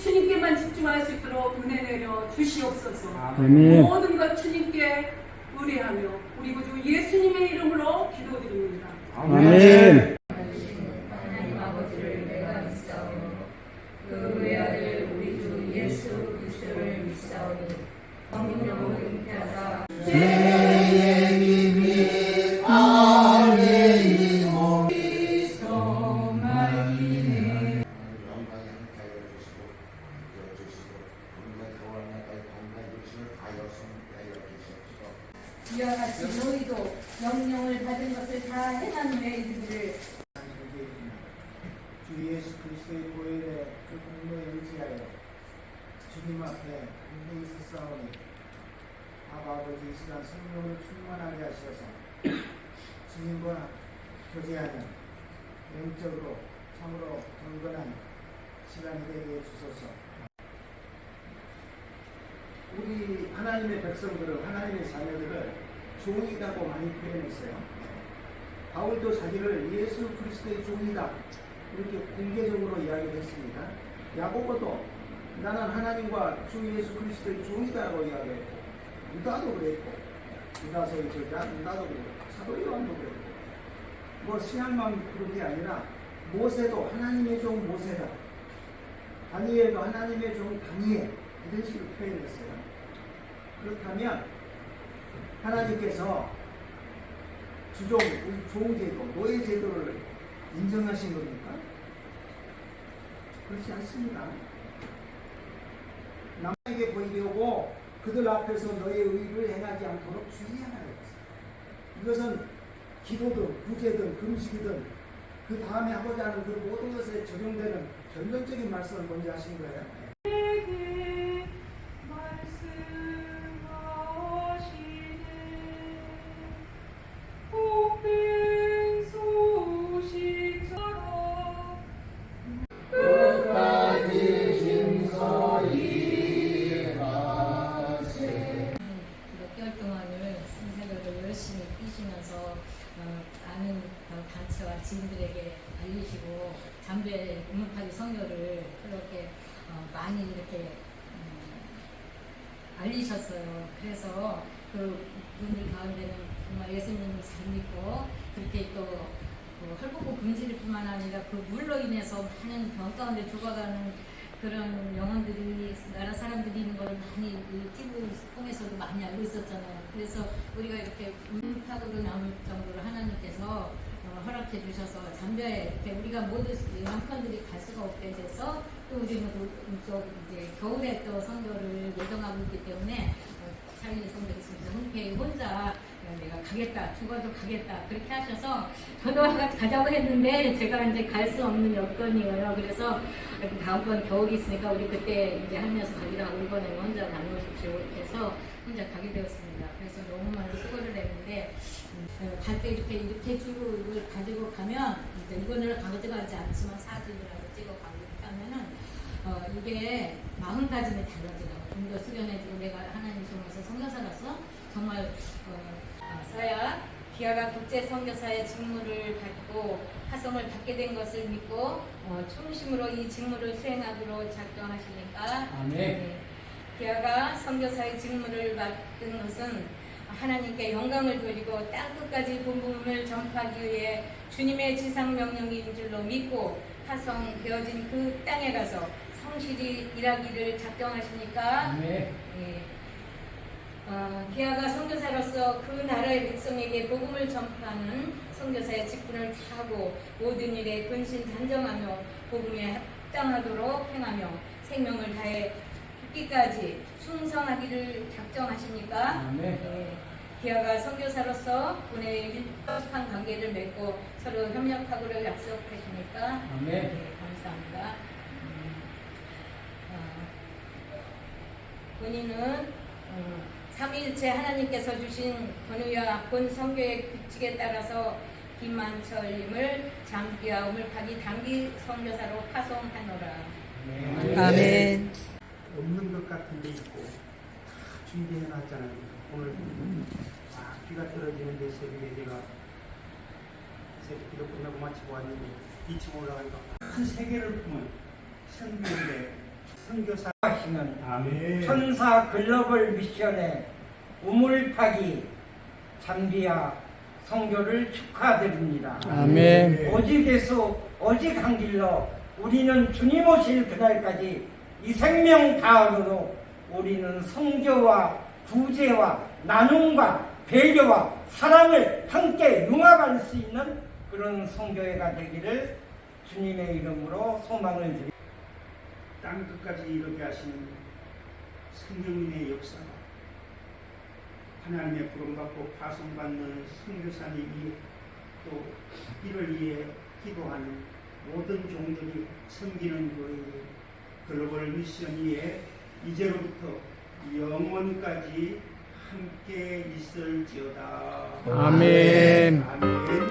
주님께만 집중할 수 있도록 은혜 내려 주시옵소서. 아멘. 모든 것 주님께 의뢰하며 우리 구주 예수님의 이름으로 기도드립니다. 아멘. 아버지를 내가 믿사오니 그 주 예수 이와 같이 너희도 명령을 받은 것을 다 행한 너희들을 주 예수 그리스도의 보혈에 그 공로에 의지하여 주님 앞에 공동히 서싸우니 아버지 이 시간 성령을 충만하게 하셔서 주님과 교제하는 영적으로 참으로 경건한 시간이 되게 해 주소서. 우리 하나님의 백성들을 하나님의 자녀들을 종이라고 많이 표현했어요 바울도 자기를 예수 그리스도의 종이다 이렇게 공개적으로 이야기를 했습니다. 야고보도 나는 하나님과 주 예수 그리스도의 종이다라고 이야기했고 유다도 그랬고 유다서의 저자 유다도 그랬고 사도 요한도 그랬고 뭐 신앙만 그런 게 아니라 모세도 하나님의 종 모세다. 다니엘도 하나님의 종 다니엘 이런 식으로 표현했어요. 그렇다면 하나님께서 주종, 우리 종제도, 노예 제도를 인정하신 겁니까? 그렇지 않습니다. 남에게 보이게 오고 그들 앞에서 너의 의를 행하지 않도록 주의하라. 이것은 기도든 구제든 금식이든 그 다음에 하고자 하는 그 모든 것에 적용되는 결론적인 말씀을 먼저 하신 거예요. 잠배 음악하기 성교를 그렇게 어, 많이 이렇게 음, 알리셨어요. 그래서 그 분들 가운데는 정말 예수님을 잘 믿고 그렇게 또 그 헐벗고 금지를 뿐만 아니라 그 물로 인해서 많은 병 가운데 죽어가는 그런 영혼들이 나라 사람들이 있는 걸 많이 이 TV 통해서도 많이 알고 있었잖아요. 그래서 우리가 이렇게 음파도로 나올 정도로 하나님께서 어, 허락해 주셔서 잠비아에 이렇게 우리가 모두 남편들이 갈 수가 없게 돼서 또 우리는 그, 또 이제 겨울에 또 선교를 예정하고 있기 때문에 어, 선교 있습니다. 흔쾌히 혼자 어, 내가 가겠다, 죽어도 가겠다 그렇게 하셔서 저도 가- 가자고 했는데 제가 이제 갈 수 없는 여건이에요. 그래서 다음번 겨울이 있으니까 우리 그때 이제 하면서 가기로 하고 이번에는 혼자 다녀오십시오 이렇게 해서 혼자 가게 되었습니다. 그래서 너무 많이 수고를 했는데 어, 갈때 이렇게 이렇게 주를 가지고 가면 이제 이거는 가져가지 않지만 사진이라도 찍어 가고 이렇게 하면은 어, 이게 마음가짐이 달라지더라고요. 좀더 수련해주고 내가 하나님 통해서 성교사로서 정말 어, 아, 서야 기아가 국제 선교사의 직무를 받고 화성을 받게 된 것을 믿고 어, 충심으로 이 직무를 수행하기로 작정하시니까 아멘. 네. 기아가 선교사의 직무를 맡은 것은 하나님께 영광을 돌리고 땅 끝까지 본분을 전파하기 위해 주님의 지상 명령인 줄로 믿고 파송되어진 그 땅에 가서 성실히 일하기를 작정하시니까 아멘. 예. 어, 기아가 선교사로서 그 나라의 백성에게 복음을 전파하는 선교사의 직분을 다하고 모든 일에 근신 단정하며 복음에 합당하도록 행하며 생명을 다해 죽기까지 충성하기를 작정하시니까 아멘. 예, 기아가 선교사로서 군의 밀접한 관계를 맺고 서로 협력하기로 약속하시니까 아멘. 네, 감사합니다. 음, 어, 본인은 어, 삼위일체 하나님께서 주신 권위와 본 성교의 규칙에 따라서 김만철님을 잠비와 우물파기 단기 선교사로 파송하노라. 아멘. 없는 것 같은 데 있고 다 준비해 놨잖아요. 오늘 아, 비가 떨어지는데 새벽에 제가 새벽 기도 끝나고 마치고 왔는데 2층 올라가니까 큰 세계를 품은 성경인데 선교사 하시는 아멘. 천사 글로벌 미션의 우물 파기 잠비아 성교를 축하드립니다. 아멘. 오직에서 오직 한 길로 우리는 주님 오실 그날까지 이 생명 다음으로 우리는 성교와 구제와 나눔과 배려와 사랑을 함께 융합할 수 있는 그런 성교회가 되기를 주님의 이름으로 소망을 드립니다. 땅 끝까지 이르게 하시는 성령님의 역사가 하나님의 부름받고 파송받는 선교사님이 또 이를 위해 기도하는 모든 종들이 섬기는 교회의 글로벌 미션 위에 이제로부터 영원까지 함께 있을지어다. 아멘. 아멘.